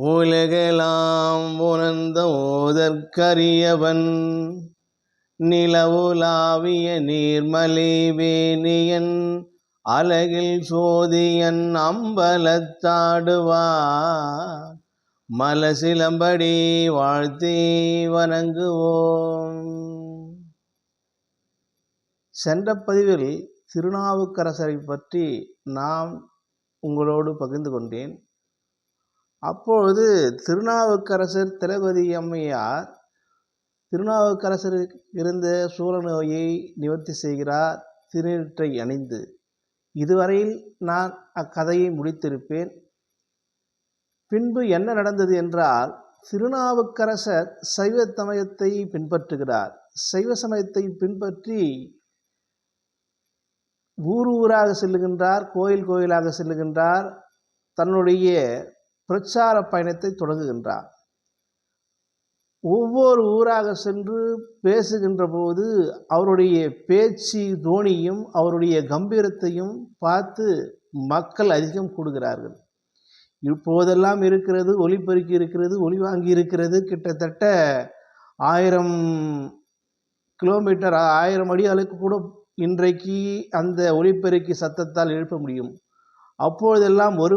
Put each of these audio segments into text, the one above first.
உலகெலாம் உணர்ந்த ஓதற்கரியவன். நிலவுலாவிய நீர்மலிவேனியன் அலகில் சோதியன் அம்பலத்தாடுவார் மலசிலம்படி வாழ்த்தி வணங்குவோம். சென்ற பதிவில் திருநாவுக்கரசரை பற்றி நாம் உங்களோடு பகிர்ந்து கொண்டேன். அப்பொழுது திருநாவுக்கரசர் திலகவதி அம்மையார் திருநாவுக்கரசர் இருந்த சூழ நோயை நிவர்த்தி செய்கிறார் திருநீற்றை அணிந்து. இதுவரையில் நான் அக்கதையை முடித்திருப்பேன். பின்பு என்ன நடந்தது என்றால் திருநாவுக்கரசர் சைவ சமயத்தை பின்பற்றுகிறார். சைவ சமயத்தை பின்பற்றி ஊர் ஊராக செல்லுகின்றார் கோயில் கோயிலாக செல்லுகின்றார். தன்னுடைய பிரச்சார பயணத்தை தொடங்குகின்றார். ஒவ்வொரு ஊராக சென்று பேசுகின்ற போது அவருடைய பேச்சு தோணியும் அவருடைய கம்பீரத்தையும் பார்த்து மக்கள் அதிகம் கூடுகிறார்கள். இப்போதெல்லாம் இருக்கிறது ஒளிப்பெருக்கி இருக்கிறது ஒளி வாங்கி இருக்கிறது. கிட்டத்தட்ட ஆயிரம் கிலோமீட்டர் ஆயிரம் அடி அளவுக்கு கூட இன்றைக்கு அந்த ஒளிப்பெருக்கி சத்தத்தால் எழுப்ப முடியும். அப்பொழுதெல்லாம் ஒரு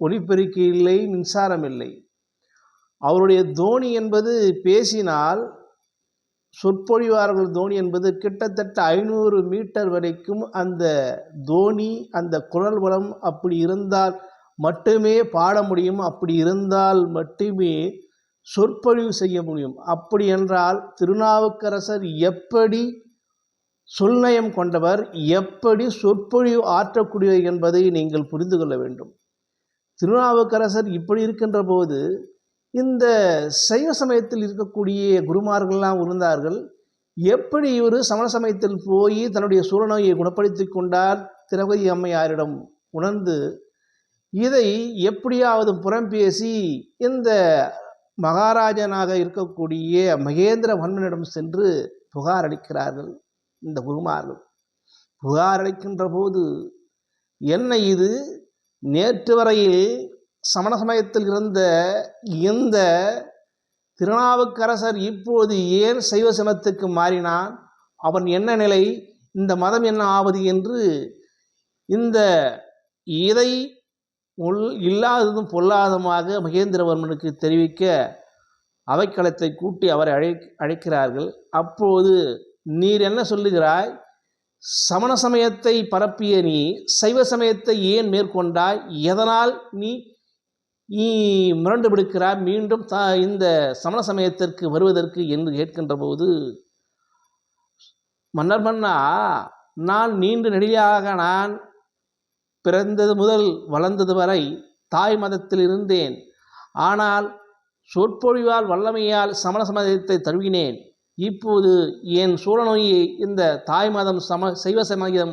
ஒலிபெருக்கி இல்லை மின்சாரம் இல்லை. அவருடைய தோனி என்பது பேசினால் சொற்பொழிவார்கள் தோனி என்பது கிட்டத்தட்ட ஐநூறு மீட்டர் வரைக்கும் அந்த தோனி அந்த குரல் வளம் அப்படி இருந்தால் மட்டுமே பாட முடியும். அப்படி இருந்தால் மட்டுமே சொற்பொழிவு செய்ய முடியும். அப்படி என்றால் திருநாவுக்கரசர் எப்படி சொல்நயம் கொண்டவர் எப்படி சொற்பொழிவு ஆற்றக்கூடியவர் என்பதை நீங்கள் புரிந்து கொள்ள வேண்டும். திருநாவுக்கரசர் இப்படி இருக்கின்ற போது இந்த சைவ சமயத்தில் இருக்கக்கூடிய குருமார்கள்லாம் இருந்தார்கள். எப்படி இவர் சமண சமயத்தில் போய் தன்னுடைய சூழநோயை குணப்படுத்தி கொண்டார்? திரௌபதி அம்மையாரிடம் உணர்ந்து இதை எப்படியாவது புறம் பேசி இந்த மகாராஜனாக இருக்கக்கூடிய மகேந்திர வன்மனிடம் சென்று புகார் அளிக்கிறார்கள். இந்த குருமார்கள் புகார் அளிக்கின்ற போது என்ன இது? நேற்று வரையில் சமண சமயத்தில் இருந்த இந்த திருநாவுக்கரசர் இப்போது ஏன் சைவ சமத்துக்கு மாறினான் அவன் என்ன நிலை? இந்த மதம் என்ன ஆவது என்று இந்த இதை உள் இல்லாததும் பொல்லாதமாக மகேந்திரவர்மனுக்கு தெரிவிக்க அவைக்களத்தை கூட்டி அவரை அழை அழைக்கிறார்கள். அப்போது நீர் என்ன சொல்லுகிறாய்? சமண சமயத்தை பரப்பிய நீ சைவ சமயத்தை ஏன் மேற்கொண்டாய்? எதனால் நீ நீ மிரண்டு விடுக்கிறாய்? மீண்டும் த இந்த சமண சமயத்திற்கு வருவதற்கு என்று கேட்கின்ற போது மன்னர் மன்னா நான் நீண்ட நெடியாக நான் பிறந்தது முதல் வளர்ந்தது வரை தாய் மதத்தில் இருந்தேன். ஆனால் சொற்பொழிவால் வல்லமையால் சமண சமயத்தை தழுவினேன். இப்போது என் சூழநோயை இந்த தாய் மதம் சம சைவ சமயம்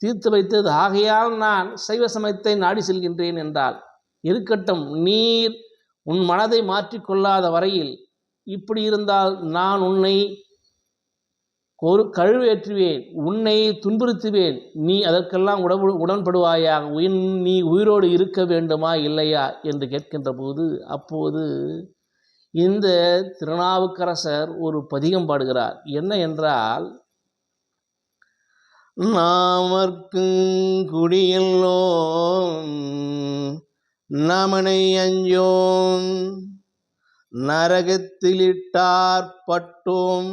தீர்த்து வைத்தது. ஆகையால் நான் சைவ சமயத்தை நாடி செல்கின்றேன் என்றால் இருக்கட்டும் நீர் உன் மனதை மாற்றிக்கொள்ளாத வரையில் இப்படி இருந்தால் நான் உன்னை ஒரு கழுவேற்றுவேன் உன்னை துன்புறுத்துவேன். நீ அதற்கெல்லாம் உடம்பு உடன்படுவாயா உயிர் நீ உயிரோடு இருக்க வேண்டுமா இல்லையா? என்று கேட்கின்ற போது அப்போது இந்த திருநாவுக்கரசர் ஒரு பதிகம் பாடுகிறார். என்ன என்றால் நாமர்க்கும் குடியல்லோம் நமனை அஞ்சோம் நரகத்திலிட்டார் பட்டோம்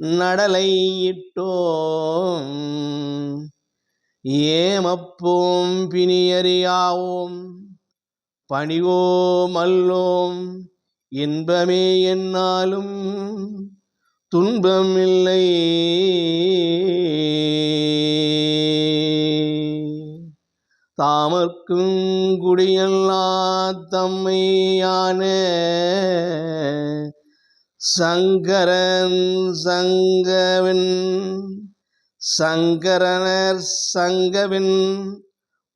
நடலை இட்டோம் ஏமப்போம் பிணியறியாவோம் பணிவோம் அல்லோம் இன்பமே என்னாலும் துன்பமில்லை. தாமர்க்கும் குடியல்லா தம்மையான சங்கரன் சங்கவின் சங்கரனர் சங்கவின்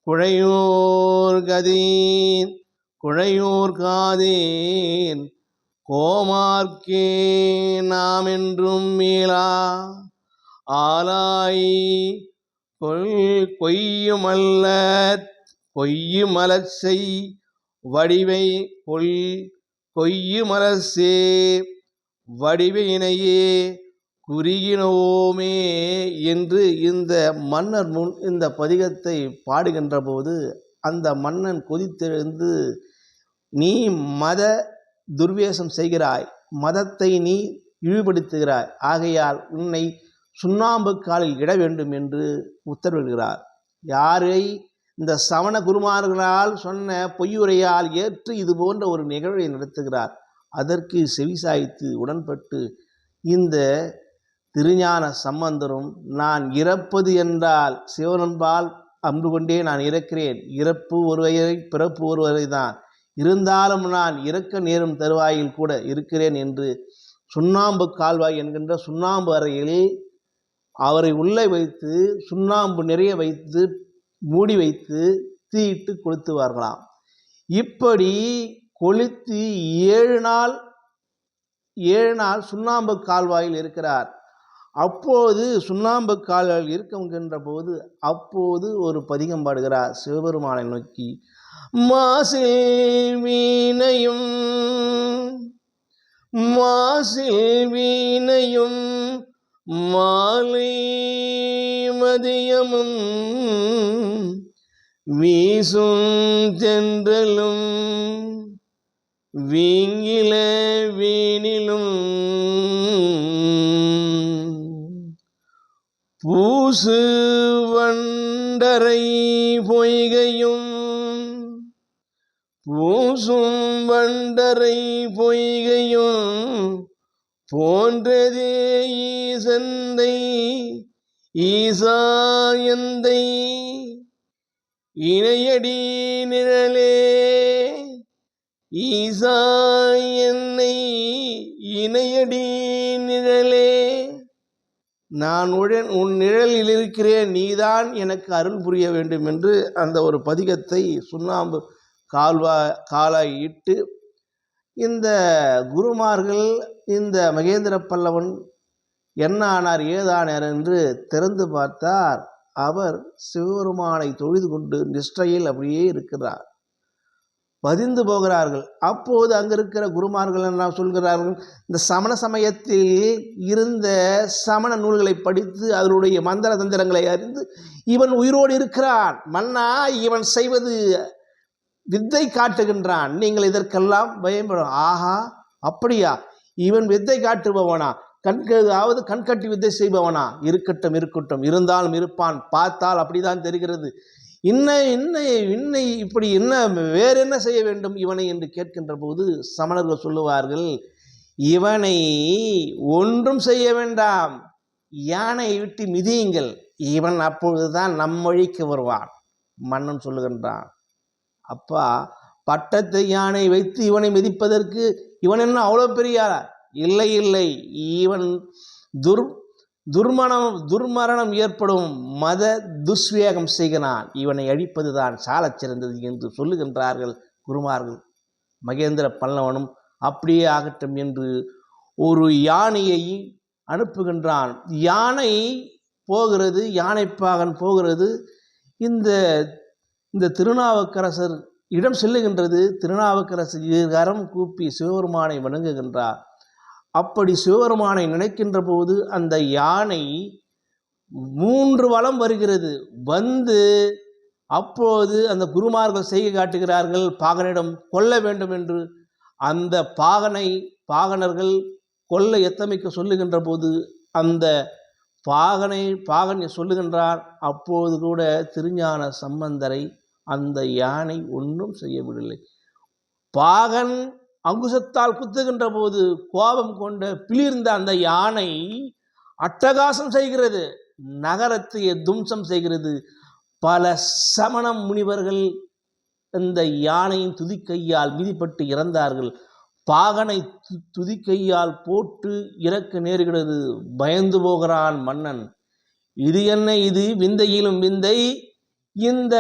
குழையோர் கதீன் குழையோர் காதேன் கோமார்க்கே நாம் என்றும் மீளா. ஆலாய் கொல் கொய்யுமல்ல கொய்யுமலசை செய் வடிவை கொல் கொய்யுமலசே வடிவினையே குறியினோமே என்று இந்த மன்னர் முன் இந்த பதிகத்தை பாடுகின்ற போது அந்த மன்னன் கொதித்தெழுந்து நீ மத துர்வேஷம் செய்கிறாய் மதத்தை நீ இழிவுபடுத்துகிறாய் ஆகையால் உன்னை சுண்ணாம்பு காலில் இட வேண்டும் என்று உத்தரவிடுகிறார். யாரை இந்த சமண குருமார்களால் சொன்ன பொய்யுரையால் ஏற்று இது போன்ற ஒரு நிகழ்வை நடத்துகிறார் அதற்கு செவிசாய்த்து உடன்பட்டு இந்த திருஞான சம்பந்தரும் நான் இறப்பது என்றால் சிவனன்பால் அன்பு கொண்டே நான் இறக்கிறேன் இறப்பு ஒருவரை பிறப்பு ஒருவரை தான் இருந்தாலும் நான் இறக்க நேரும் தருவாயில் கூட இருக்கிறேன் என்று சுண்ணாம்பு கால்வாய் என்கின்ற சுண்ணாம்பு அறையில் அவரை உள்ளே வைத்து சுண்ணாம்பு நிறைய வைத்து மூடி வைத்து தீயிட்டு கொளுத்துவார்களாம் இப்படி கொளுத்தி ஏழு நாள் ஏழு நாள் சுண்ணாம்பு கால்வாயில் இருக்கிறார். அப்போது சுண்ணாம்பு கால்வாயில் இருக்குகின்ற போது அப்போது ஒரு பதிகம் பாடுகிறார் சிவபெருமானை நோக்கி மாசில் வீணையும் மாசில் வீணையும் மாலை மதியமும் வீசும் தென்றலும் வீங்கில வீணிலும். பூசு வண்டரை பொய்கையும் பூசும் வண்டரை பொய்கையும் போன்றதே ஈசந்தை ஈசாயந்தை இணையடி நிழலே ஈசா என்னை இணையடி நிழலே. நான் உடன் உன் நிழலில் இருக்கிறேன் நீதான் எனக்கு அருள் புரிய வேண்டும் என்று அந்த ஒரு பதிகத்தை சுண்ணாம்பு கால்வா காலாய் இட்டு இந்த குருமார்கள் இந்த மகேந்திர பல்லவன் என்ன ஆனார் ஏதானார் என்று திறந்து பார்த்தார். அவர் சிவபெருமானை தொழுது கொண்டு நிஷ்டையில் அப்படியே இருக்கிறார். பதிந்து போகிறார்கள். அப்போது அங்கே இருக்கிற குருமார்கள் என்ன சொல்கிறார்கள்? இந்த சமண சமயத்தில் இருந்த சமண நூல்களை படித்து அதனுடைய மந்திர தந்திரங்களை அறிந்து இவன் உயிரோடு இருக்கிறான். மன்னா இவன் செய்வது வித்தை காட்டுகின்றான். நீங்கள் இதற்கெல்லாம் பயன்படும் ஆஹா அப்படியா? இவன் வித்தை காட்டுபவனா? கண்கதாவது கண்கட்டி வித்தை செய்பவனா? இருக்கட்டும் இருக்கட்டும். இருந்தாலும் இருப்பான். பார்த்தால் அப்படிதான் தெரிகிறது. இன்ன இன்ன இன்னை இப்படி என்ன வேற என்ன செய்ய வேண்டும் இவனை என்று கேட்கின்ற போது சமணர்கள் சொல்லுவார்கள் இவனை ஒன்றும் செய்ய வேண்டாம். யானை விட்டு மிதியுங்கள். இவன் அப்பொழுதுதான் நம் வழிக்கு வருவான். மன்னன் சொல்லுகின்றான். அப்பா பட்டத்து யானை வைத்து இவனை மிதிப்பதற்கு இவன் என்ன அவ்வளோ பெரிய இல்லை இல்லை. இவன் துர் துர்மணம் துர்மரணம் ஏற்படும் மத துஸ்வேகம் செய்கிறான். இவனை அழிப்பதுதான் சாலச் சிறந்தது என்று சொல்லுகின்றார்கள் குருமார்கள். மகேந்திர பல்லவனும் அப்படியே ஆகட்டும் என்று ஒரு யானையை அனுப்புகின்றான். யானை போகிறது யானைப்பாகன் போகிறது. இந்த இந்த திருநாவுக்கரசர் இடம் செல்லுகின்றது. திருநாவுக்கரசர் இருகரம் கூப்பி சிவபெருமானை வணங்குகின்றார். அப்படி சிவபெருமானை நினைக்கின்ற போது அந்த யானை மூன்று வளம் வருகிறது. வந்து அப்போது அந்த குருமார்கள் செய்கை காட்டுகிறார்கள். பாகனிடம் கொல்ல வேண்டும் என்று. அந்த பாகனை பாகனர்கள் கொல்ல எத்தமைக்க சொல்லுகின்ற போது அந்த பாகனை பாகன் சொல்லுகின்றார் அப்போது கூட திருஞான சம்பந்தரை அந்த யானை ஒன்றும் செய்யவில்லை. பாகன் அங்குசத்தால் குத்துகின்ற போது கோபம் கொண்ட பிளிர்ந்த அந்த யானை அட்டகாசம் செய்கிறது நகரத்தை தும்சம் செய்கிறது. பல சமண முனிவர்கள் இந்த யானையின் துதிக்கையால் மிதிப்பட்டு இறந்தார்கள். பாகனை து- துதிக்கையால் போட்டு இறக்க நேருகிறது. பயந்து போகிறான் மன்னன். இது என்ன இது? விந்தையிலும் விந்தை. இந்த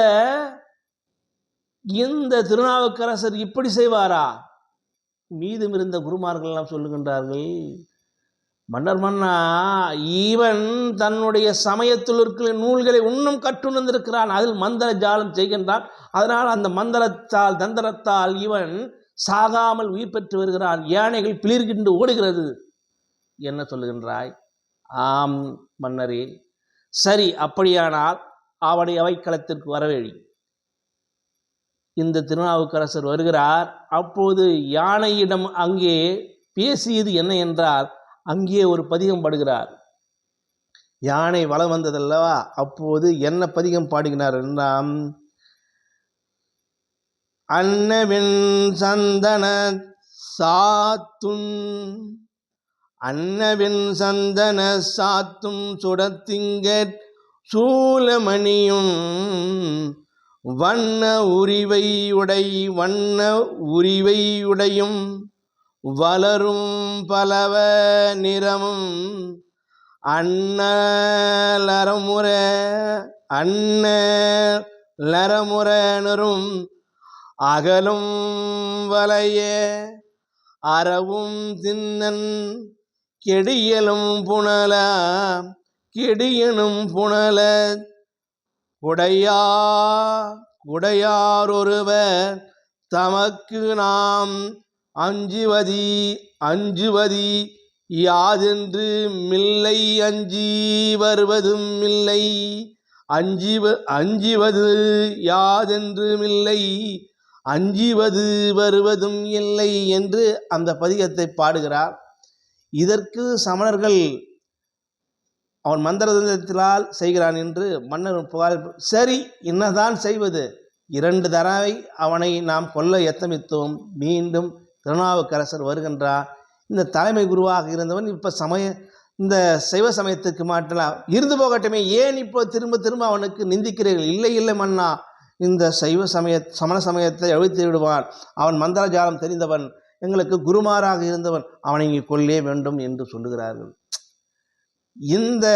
இந்த திருநாவுக்கரசர் இப்படி செய்வாரா? மீதும் இருந்த குருமார்கள் எல்லாம் சொல்லுகின்றார்கள் மன்னர் மன்னா இவன் தன்னுடைய சமயத்தில் இருக்கிற நூல்களை இன்னும் கற்றுணர்ந்திருக்கிறான். அதில் மந்திர ஜாலம் செய்கின்றான். அதனால் அந்த மந்திரத்தால் தந்திரத்தால் இவன் சாகாமல் உயிர் பெற்று வருகிறான் யானைகள் பிளிர்கின்று ஓடுகிறது. என்ன சொல்லுகின்றாய்? ஆம் மன்னரே. சரி அப்படியானால் அவனை அவைக்களத்திற்கு வரவேழி. இந்த திருநாவுக்கரசர் வருகிறார். அப்போது யானையிடம் அங்கே பேசியது என்ன என்றால் அங்கே ஒரு பதிகம் பாடுகிறார். யானை வலம் வந்ததல்லவா? அப்போது என்ன பதிகம் பாடுகிறார்? என்றாம் அன்னவின் சந்தன சாத்தும் அன்னவின் சந்தன சாத்தும் சுடத்திங்கற் சூலமணியும் வண்ண உரிவையுடை வண்ண உரிவையுடையும் வளரும் பலவ நிறமும் அண்ணலரமுற அண்ணலரமுறனரும் அகலும் வலையே அறவும் தின்னன் கெடியலும் புனல கெடியனும் புனல. குடையா குடையாரொருவர் தமக்கு நாம் அஞ்சுவதி அஞ்சுவதி யாதென்று மில்லை அஞ்சி வருவதும் இல்லை. அஞ்சிவ அஞ்சுவது யாதென்று மில்லை. அஞ்சுவது வருவதும் இல்லை என்று அந்த பதிகத்தை பாடுகிறார். இதற்கு சமணர்கள் அவன் மந்திரதந்திரத்தினால் செய்கிறான் என்று மன்னர் புகார் சரி என்னதான் செய்வது. இரண்டு தடவை அவனை நாம் கொல்ல எத்தமித்தோம் மீண்டும் திருநாவுக்கரசர் வருகின்றார். இந்த தலைமை குருவாக இருந்தவன் இப்போ சமய இந்த சைவ சமயத்துக்கு மாற்றலாம் இருந்து போகட்டுமே. ஏன் இப்போ திரும்ப திரும்ப அவனுக்கு நிந்திக்கிறீர்கள்? இல்லை இல்லை மன்னா. இந்த சைவ சமய சமண சமயத்தை அழித்து விடுவான். அவன் மந்திரஜாலம் தெரிந்தவன் எங்களுக்கு குருமாராக இருந்தவன் அவனை இங்கே கொல்லே வேண்டும் என்று சொல்லுகிறார்கள். இந்த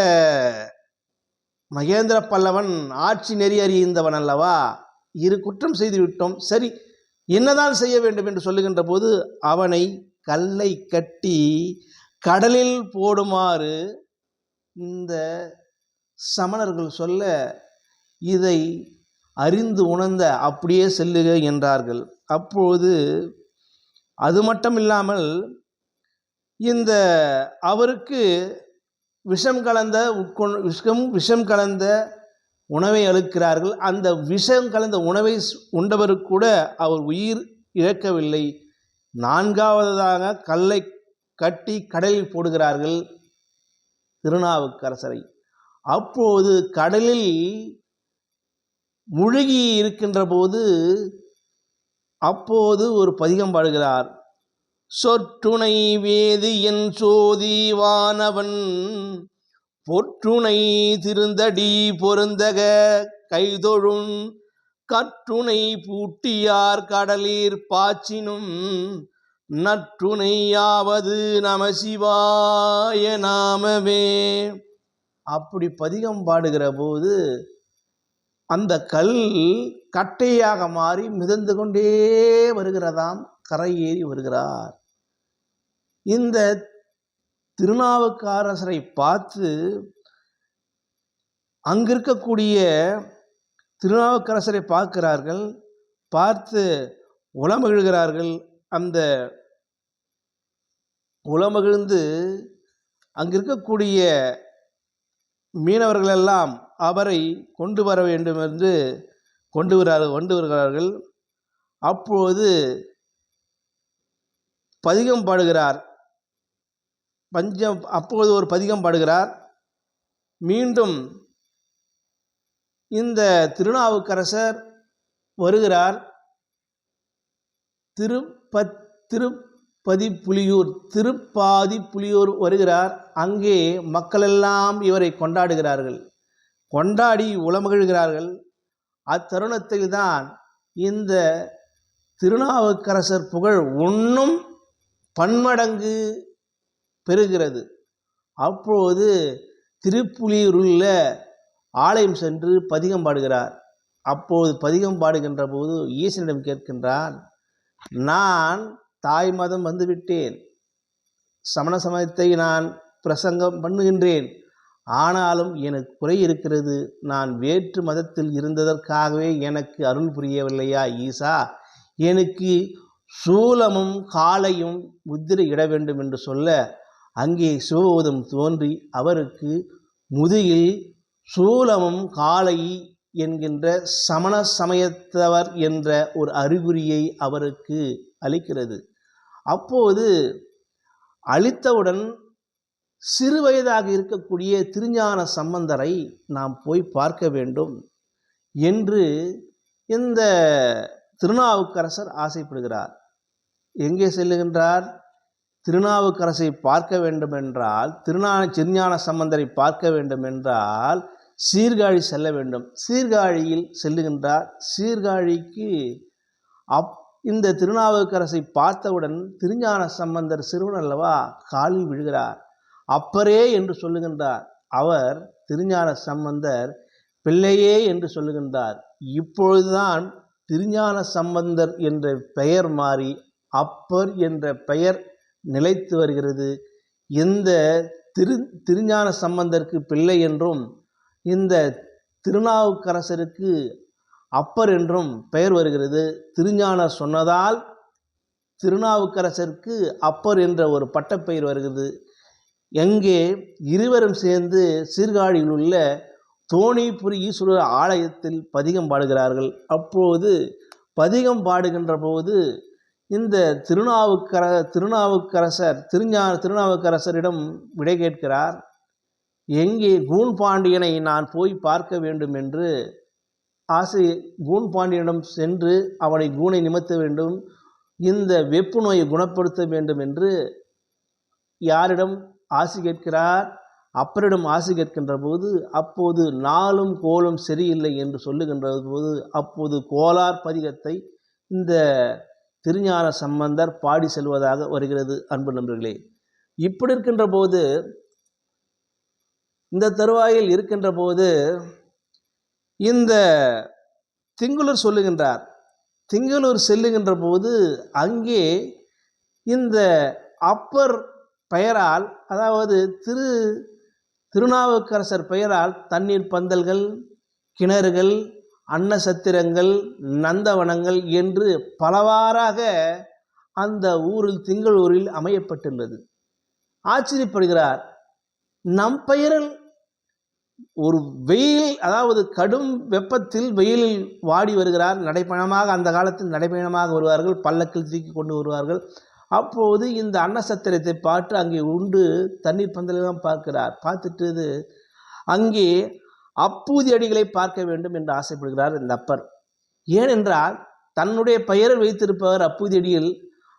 மகேந்திர பல்லவன் ஆட்சி நெறி அறிந்தவன் அல்லவா? இரு குற்றம் செய்து விட்டோம். சரி என்னதான் செய்ய வேண்டும் என்று சொல்லுகின்ற போது அவனை கல்லை கட்டி கடலில் போடுமாறு இந்த சமணர்கள் சொல்ல இதை அறிந்து உணர்ந்த அப்படியே செல்லுக என்றார்கள். அப்போது அது மட்டும் இல்லாமல் இந்த அவருக்கு விஷம் கலந்த உட்கொண் விஷம் விஷம் கலந்த உணவை அளிக்கிறார்கள். அந்த விஷம் கலந்த உணவை உண்டவருக்கு கூட அவர் உயிர் இழக்கவில்லை. நான்காவதாக கல்லை கட்டி கடலில் போடுகிறார்கள் திருநாவுக்கரசரை. அப்போது கடலில் முழுகி இருக்கின்ற போது அப்போது ஒரு பதிகம் பாடுகிறார். சொற்றுணை வேதியன் சோதி வானவன் பொற்றுணை திருந்தடி பொருந்தக கைதொழும் கற்றுணை பூட்டியார் கடலீர் பாச்சினும் நற்றுணையாவது நம சிவாய நாமவே அப்படி பதிகம் பாடுகிற போது அந்த கல் கட்டையாக மாறி மிதந்து கொண்டே வருகிறதாம். கரை ஏறி வருகிறார். இந்த திருநாவுக்கரசரை பார்த்து அங்கிருக்கக்கூடிய திருநாவுக்கரசரை பார்க்கிறார்கள். பார்த்து உளமகிழ்கிறார்கள். அந்த உளமகிழ்ந்து அங்கிருக்கக்கூடிய மீனவர்களெல்லாம் அவரை கொண்டு வர வேண்டும் என்று கொண்டு வர கொண்டு வருகிறார்கள். அப்போது பதிகம் பாடுகிறார். பஞ்சம் அப்போது ஒரு பதிகம் பாடுகிறார். மீண்டும் இந்த திருநாவுக்கரசர் வருகிறார். திருப்பத் திருப்பதி புலியூர் திருப்பாதி புலியூர் வருகிறார். அங்கே மக்களெல்லாம் இவரை கொண்டாடுகிறார்கள். கொண்டாடி உளமகிழ்கிறார்கள் அத்தருணத்தில் தான் இந்த திருநாவுக்கரசர் புகழ் ஒன்றும் பன்மடங்கு பெறுகிறது. அப்போது திருப்புலியூருள்ள ஆலயம் சென்று பதிகம் பாடுகிறார். அப்போது பதிகம் பாடுகின்ற போது ஈசனிடம் கேட்கின்றான் நான் தாய் மதம் வந்துவிட்டேன். சமண சமயத்தை நான் பிரசங்கம் பண்ணுகின்றேன். ஆனாலும் எனக்கு குறை இருக்கிறது. நான் வேற்று மதத்தில் இருந்ததற்காகவே எனக்கு அருள் புரியவில்லையா ஈசா? எனக்கு சூலமும் காலையும் முத்திரை இட வேண்டும் என்று சொல்ல அங்கே சிவபோதம் தோன்றி அவருக்கு முதுகில் சூலமும் காலை என்கின்ற சமண சமயத்தவர் என்ற ஒரு அறிகுறியை அவருக்கு அளிக்கிறது. அப்போது அளித்தவுடன் சிறு வயதாக இருக்கக்கூடிய திருஞான சம்பந்தரை நாம் போய் பார்க்க வேண்டும் என்று இந்த திருநாவுக்கரசர் ஆசைப்படுகிறார். எங்கே செல்லுகின்றார்? திருநாவுக்கரசை பார்க்க வேண்டுமென்றால் திருநான திருஞான சம்பந்தரை பார்க்க வேண்டுமென்றால் சீர்காழி செல்ல வேண்டும். சீர்காழியில் செல்லுகின்றார். சீர்காழிக்கு அப் இந்த திருநாவுக்கரசை பார்த்தவுடன் திருஞான சம்பந்தர் சிறுவன் அல்லவா காலில் விழுகிறார். அப்பரே என்று சொல்லுகின்றார். அவர் திருஞான சம்பந்தர் பிள்ளையே என்று சொல்லுகின்றார். இப்பொழுதுதான் திருஞான சம்பந்தர் என்ற பெயர் மாறி அப்பர் என்ற பெயர் நிலைத்து வருகிறது. இந்த திரு திருஞான சம்பந்தருக்கு பிள்ளை என்றும் இந்த திருநாவுக்கரசருக்கு அப்பர் என்றும் பெயர் வருகிறது. திருஞானர் சொன்னதால் திருநாவுக்கரசருக்கு அப்பர் என்ற ஒரு பட்டப்பெயர் வருகிறது. எங்கே இருவரும் சேர்ந்து சீர்காழியில் உள்ள தோணிபுரி ஈஸ்வரர் ஆலயத்தில் பதிகம் பாடுகிறார்கள். அப்போது பதிகம் பாடுகின்ற போது இந்த திருநாவுக்கர திருநாவுக்கரசர் திருஞா திருநாவுக்கரசரிடம் விடை கேட்கிறார் எங்கே கூன் பாண்டியனை நான் போய் பார்க்க வேண்டும் என்று? ஆசை கூன் பாண்டியனிடம் சென்று அவனை கூனை நிமித்த வேண்டும் இந்த வெப்பு நோயை குணப்படுத்த வேண்டும் என்று யாரிடம் ஆசி கேட்கிறார். அப்பரிடம் ஆசி கேட்கின்ற போது அப்போது நாளும் கோலும் சரியில்லை என்று சொல்லுகின்ற போது அப்போது கோலார் பதிகத்தை இந்த திருஞான சம்பந்தர் பாடி செல்வதாக வருகிறது அன்பு நண்பர்களே. இப்படி இருக்கின்ற போது இந்த தருவாயில் இருக்கின்ற போது இந்த திங்களூர் சொல்லுகின்றார். திங்களூர் செல்லுகின்ற போது அங்கே இந்த அப்பர் பெயரால் அதாவது திரு திருநாவுக்கரசர் பெயரால் தண்ணீர் பந்தல்கள் கிணறுகள் அன்னசத்திரங்கள் நந்தவனங்கள் என்று பலவாறாக அந்த ஊரில் திங்களூரில் அமையப்பட்டுள்ளது. ஆச்சரியப்படுகிறார். நம் பெயரில் ஒரு வெயில் அதாவது கடும் வெப்பத்தில் வெயிலில் வாடி வருகிறார். நடைப்பயணமாக அந்த காலத்தில் நடைப்பயணமாக வருவார்கள். பல்லக்கில் தூக்கி கொண்டு வருவார்கள். அப்போது இந்த அன்னசத்திரத்தை பார்த்து அங்கே உண்டு தண்ணீர் பந்தலெல்லாம் பார்க்கிறார். பார்த்துட்டு இது அங்கே அப்பூதி அடிகளை பார்க்க வேண்டும் என்று ஆசைப்படுகிறார் இந்த அப்பர். ஏனென்றால் தன்னுடைய பெயரில் வைத்திருப்பவர் அப்பூதி அடியில்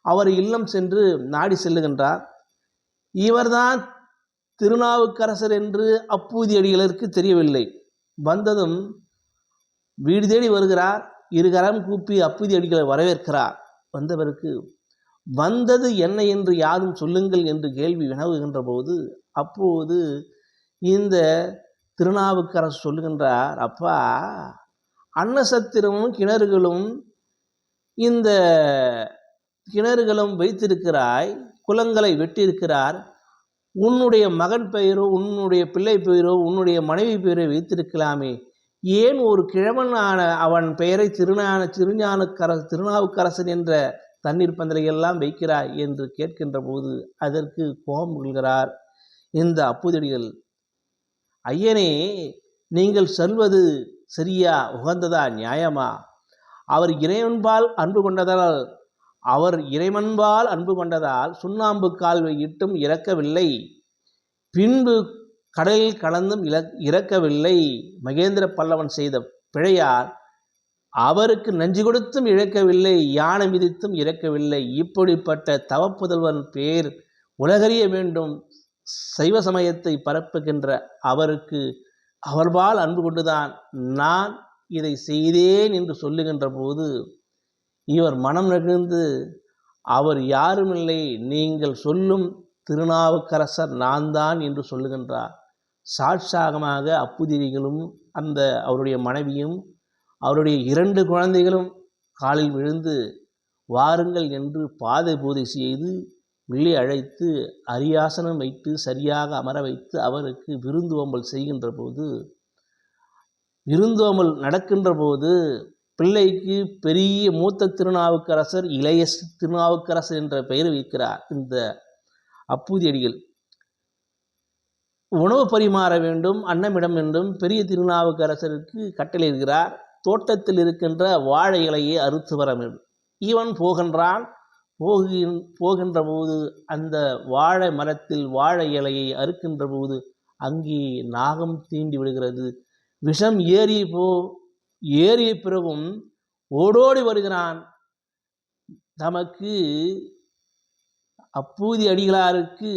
அவர் இல்லம் சென்று நாடி செல்லுகின்றார். இவர்தான் திருநாவுக்கரசர் என்று அப்பூதி அடிகளுக்கு தெரியவில்லை. வந்ததும் வீடு தேடி வருகிறார். இருகரம் கூப்பி அப்பூதி அடிகளை வரவேற்கிறார். வந்தவருக்கு வந்தது என்ன என்று யாரும் சொல்லுங்கள் என்று கேள்வி வினவுகின்ற போது அப்போது இந்த திருநாவுக்கரசு சொல்லுகின்றார் அப்பா அன்னசத்திரமும் கிணறுகளும் இந்த கிணறுகளும் வைத்திருக்கிறாய் குலங்களை வெட்டியிருக்கிறார் உன்னுடைய மகன் பெயரோ உன்னுடைய பிள்ளை பெயரோ உன்னுடைய மனைவி பெயரோ வைத்திருக்கலாமே. ஏன் ஒரு கிழவனான அவன் பெயரை திருஞான திருஞானக்கர திருநாவுக்கரசன் என்ற தண்ணீர் பந்தலை எல்லாம் வைக்கிறாய் என்று கேட்கின்ற போது அதற்கு கோபம் கொள்கிறார். இந்த அப்புதடிகள் ஐயனே நீங்கள் சொல்வது சரியா உகந்ததா நியாயமா? அவர் இறைவன்பால் அன்பு கொண்டதால் அவர் இறைவன்பால் அன்பு கொண்டதால் சுண்ணாம்பு கால்வை இட்டும் இறக்கவில்லை. பின்பு கடலில் கலந்தும் இறக்கவில்லை. மகேந்திர பல்லவன் செய்த பிழையார் அவருக்கு நஞ்சு கொடுத்தும் இழக்கவில்லை யானை மிதித்தும் இறக்கவில்லை. இப்படிப்பட்ட தவப்புதல்வன் பேர் உலகறிய வேண்டும். சைவ சமயத்தை பரப்புகின்ற அவருக்கு அவர்பால் அன்பு கொண்டுதான் நான் இதை செய்தேன் என்று சொல்லுகின்ற போது இவர் மனம் நெகிழ்ந்து அவர் யாருமில்லை நீங்கள் சொல்லும் திருநாவுக்கரசர் நான் தான் என்று சொல்லுகின்றார். சாட்சாகமாக அப்புதிரிகளும் அந்த அவருடைய மனைவியும் அவருடைய இரண்டு குழந்தைகளும் காலில் விழுந்து வாருங்கள் என்று பாதை பூதை செய்து உள்ளே அழைத்து அரியாசனம் வைத்து சரியாக அமர வைத்து அவருக்கு விருந்தோம்பல் செய்கின்ற போது விருந்தோம்பல் நடக்கின்ற போது பிள்ளைக்கு பெரிய மூத்த திருநாவுக்கரசர் இளைய திருநாவுக்கரசர் என்ற பெயர் வைக்கிறார். இந்த அப்பூதியடிகள் உணவு பரிமாற வேண்டும் அன்னமிடம் என்றும் பெரிய திருநாவுக்கரசருக்கு கட்டளையிடுகிறார் தோட்டத்தில் இருக்கின்ற வாழை இலையை அறுத்து வர வேண்டும். இவன் போகின்றான். போகின் போகின்ற போது அந்த வாழை மரத்தில் வாழை இலையை அறுக்கின்ற போது அங்கே நாகம் தீண்டி விடுகிறது. விஷம் ஏறி போ ஏறிய பிறகும் ஓடோடி வருகிறான். தமக்கு அப்பூதி அடிகளாருக்கு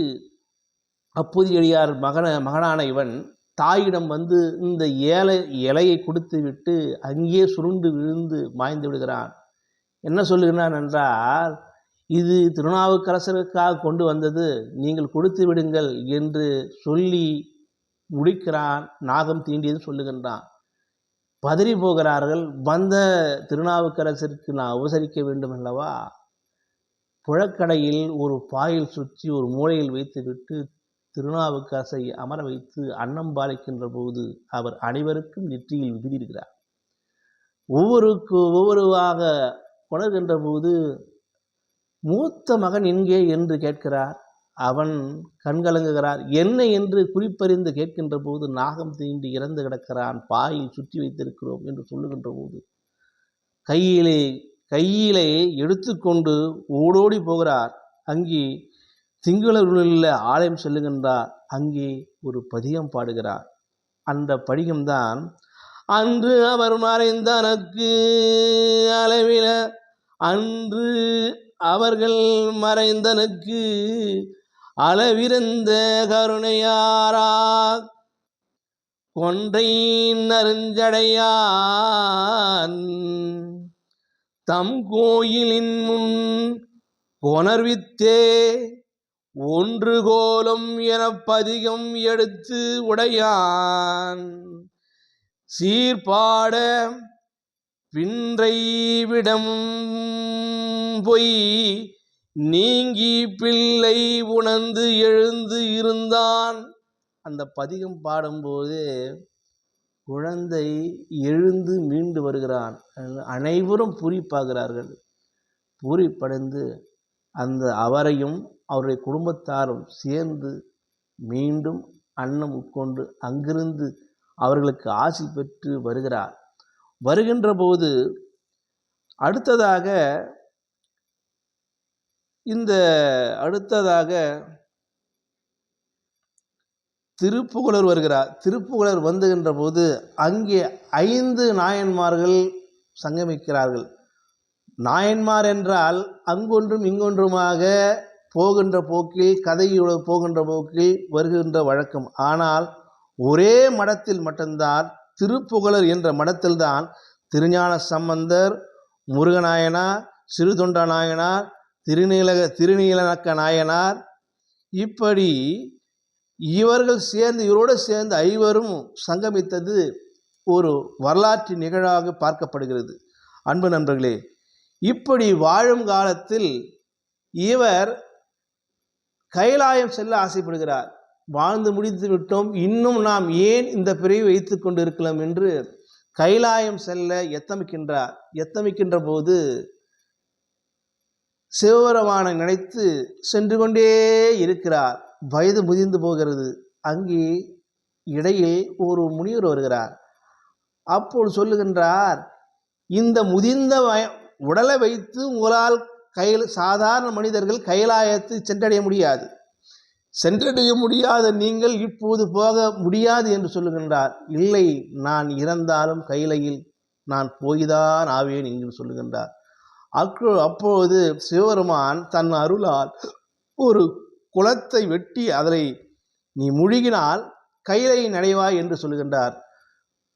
அப்பூதி அடியார் மகன மகனான இவன் தாயிடம் வந்து இந்த ஏழை இலையை கொடுத்து விட்டு அங்கேயே சுருண்டு விழுந்து மாய்ந்து விடுகிறான். என்ன சொல்லுகிறான் என்றால் இது திருநாவுக்கரசருக்காக கொண்டு வந்தது நீங்கள் கொடுத்து விடுங்கள் என்று சொல்லி முடிக்கிறான் நாகம் தீண்டியது சொல்லுகின்றான். பதறி போகிறார்கள் வந்த திருநாவுக்கரசருக்கு நான் உபசரிக்க வேண்டும் அல்லவா? புழக்கடையில் ஒரு பாயில் சுற்றி ஒரு மூலையில் வைத்துவிட்டு திருநாவுக்கரசை அமர வைத்து அன்னம் பாலிக்கின்ற போது அவர் அனைவருக்கும் நெற்றியில் விதிர்கிறார் ஒவ்வொருக்கு ஒவ்வொருவாக உணர்கின்ற போது மூத்த மகன் எங்கே? என்று கேட்கிறார். அவன் கண்கலங்குகிறார் என்ன? என்று குறிப்பறிந்து கேட்கின்ற போது நாகம் தீண்டி இறந்து கிடக்கிறான். பாயில் சுற்றி வைத்திருக்கிறோம் என்று சொல்லுகின்ற போது கையிலே கையிலே எடுத்துக்கொண்டு ஓடோடி போகிறார். அங்கே திங்களூரில் ஆலயம் செல்லுகின்றார் அங்கே ஒரு பதிகம் பாடுகிறார். அந்த படிகம்தான் அன்று அவர் மறைந்தனக்கு அளவில அன்று அவர்கள் மறைந்தனுக்கு அளவிருந்த கருணையாரா கொன்றை நறுஞ்சடையான் தம் கோயிலின் முன் கொணர்வித்தே ஒன்று கோலம் எனப் பதிகம் எடுத்து உடையான். சீர்பாட பின்றை விடம் பொய். நீங்கி பிள்ளை உணர்ந்து எழுந்து இருந்தான். அந்த பதிகம் பாடும்போது குழந்தை எழுந்து மீண்டு வருகிறான். அனைவரும் பூரிப்பாகிறார்கள். பூரிப்படைந்து அந்த அவரையும் அவருடைய குடும்பத்தாரும் சேர்ந்து மீண்டும் அன்னம் உட்கொண்டு அங்கிருந்து அவர்களுக்கு ஆசி பெற்று வருகிறார். வருகின்ற போது அடுத்ததாக இந்த அடுத்ததாக திருப்புகழர் வருகிறார். திருப்புகழர் வந்துகின்ற போது அங்கே ஐந்து நாயன்மார்கள் சங்கமிக்கிறார்கள். நாயன்மார் என்றால் அங்கொன்றும் இங்கொன்றுமாக போகின்ற போக்கில் கதையோடு போகின்ற போக்கில் வருகின்ற வழக்கம். ஆனால் ஒரே மடத்தில் மட்டும்தான் திருப்புகழர் என்ற மடத்தில்தான் திருஞான சம்பந்தர் முருகநாயனார் சிறுதொண்ட நாயனார் திருநீலக திருநீலனக்க நாயனார். இப்படி இவர்கள் சேர்ந்து இவரோடு சேர்ந்து ஐவரும் சங்கமித்தது ஒரு வரலாற்று நிகழாக பார்க்கப்படுகிறது. அன்பு நண்பர்களே இப்படி வாழும் காலத்தில் இவர் கைலாயம் செல்ல ஆசைப்படுகிறார். வாழ்ந்து முடித்து விட்டோம். இன்னும் நாம் ஏன் இந்த பிறவி வைத்து கொண்டு இருக்கலாம் என்று கைலாயம் செல்ல எத்தமிக்கின்றார். எத்தமிக்கின்ற போது சிவபெருமானை நினைத்து சென்று கொண்டே இருக்கிறார். வயது முதிர்ந்து போகிறது. அங்கே இடையில் ஒரு முனிவர் வருகிறார். அப்போது சொல்லுகின்றார் இந்த முதிர்ந்த வய உடலை வைத்து உங்களால் கையில் சாதாரண மனிதர்கள் கைலாயத்தை சென்றடைய முடியாது. சென்றடைய முடியாத நீங்கள் இப்போது போக முடியாது என்று சொல்லுகின்றார். இல்லை நான் இறந்தாலும் கைலையில் நான் போய்தான் ஆவேன் என்று சொல்லுகின்றார். அக்கு அப்பொழுது சிவபெருமான் தன் அருளால் ஒரு குளத்தை வெட்டி அதனை நீ முழுகினால் கைலை நடைவாய் என்று சொல்லுகின்றார்.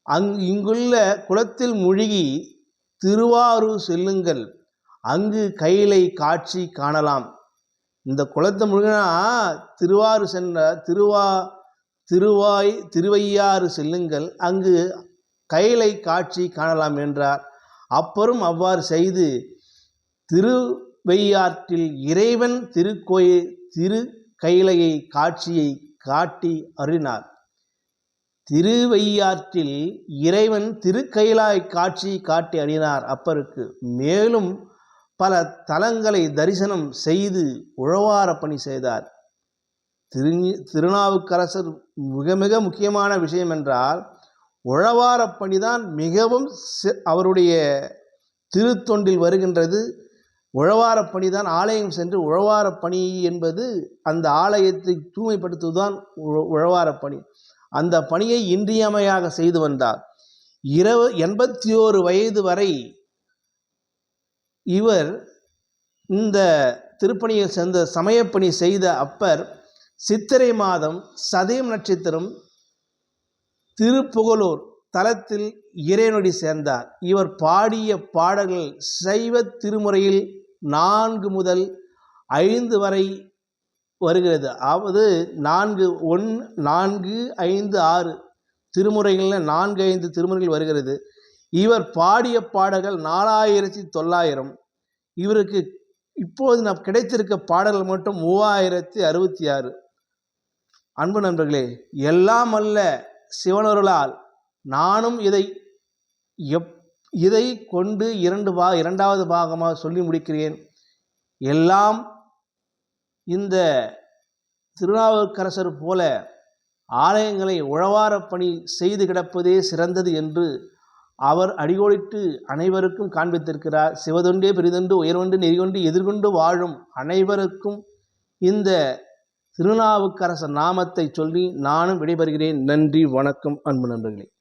அங் இங்குள்ள குளத்தில் முழுகி திருவாரூர் செல்லுங்கள். அங்கு கைலை காட்சி காணலாம். இந்த குளத்தை முழுகினா திருவாரூர் சென்ற திருவா திருவாய் திருவையாறு செல்லுங்கள். அங்கு கைலை காட்சி காணலாம் என்றார். அப்பரும் அவ்வாறு செய்து திருவையாற்றில் இறைவன் திருக்கோயில் திரு கைலையை காட்சியை காட்டி அருளினார். திருவையாற்றில் இறைவன் திருக்கைலாய் காட்சி காட்டி அணினார் அப்பருக்கு. மேலும் பல தலங்களை தரிசனம் செய்து உழவார பணி செய்தார். திரு திருநாவுக்கரசர் மிக மிக முக்கியமான விஷயம் என்றால் உழவார பணிதான் மிகவும் அவருடைய திருத்தொண்டில் வருகின்றது. உழவார பணிதான் ஆலயம் சென்று உழவார பணி என்பது அந்த ஆலயத்தை தூய்மைப்படுத்துவதுதான் உழ- உழவார பணி. அந்த பணியை இன்றியமையாக செய்து வந்தார். இரவு எண்பத்தி ஓரு வயது வரை இவர் இந்த திருப்பணியை சேர்ந்த சமயப்பணி செய்த அப்பர் சித்திரை மாதம் சதயம் நட்சத்திரம் திருப்புகலூர் தலத்தில் இறைநொடி சேர்ந்தார். இவர் பாடிய பாடல்கள் சைவ திருமுறையில் நான்கு முதல் ஐந்து வரை வருகிறது. அதாவது நான்கு ஒன் நான்கு ஐந்து ஆறு திருமுறைகளில் நான்கு ஐந்து திருமுறைகள் வருகிறது. இவர் பாடிய பாடல்கள் நாலாயிரத்தி தொள்ளாயிரம். இவருக்கு இப்போது நம் கிடைத்திருக்க பாடல்கள் மட்டும் மூவாயிரத்தி அறுபத்தி ஆறு. அன்பு நண்பர்களே எல்லாம் அல்ல சிவனொருளால் நானும் இதை எப் இதை கொண்டு இரண்டு பா இரண்டாவது பாகமாக சொல்லி முடிக்கிறேன். எல்லாம் இந்த திருநாவுக்கரசர் போல ஆலயங்களை உழவார பணி செய்து கிடப்பதே சிறந்தது என்று அவர் அடிகோடிட்டு அனைவருக்கும் காண்பித்திருக்கிறார். சிவதொண்டே பெரிதொன்று உயர்வொன்று நெறிகொண்டு எதிர்கொண்டு வாழும் அனைவருக்கும் இந்த திருநாவுக்கரசர் நாமத்தை சொல்லி நானும் விடைபெறுகிறேன். நன்றி வணக்கம் அன்பு நண்பர்களே.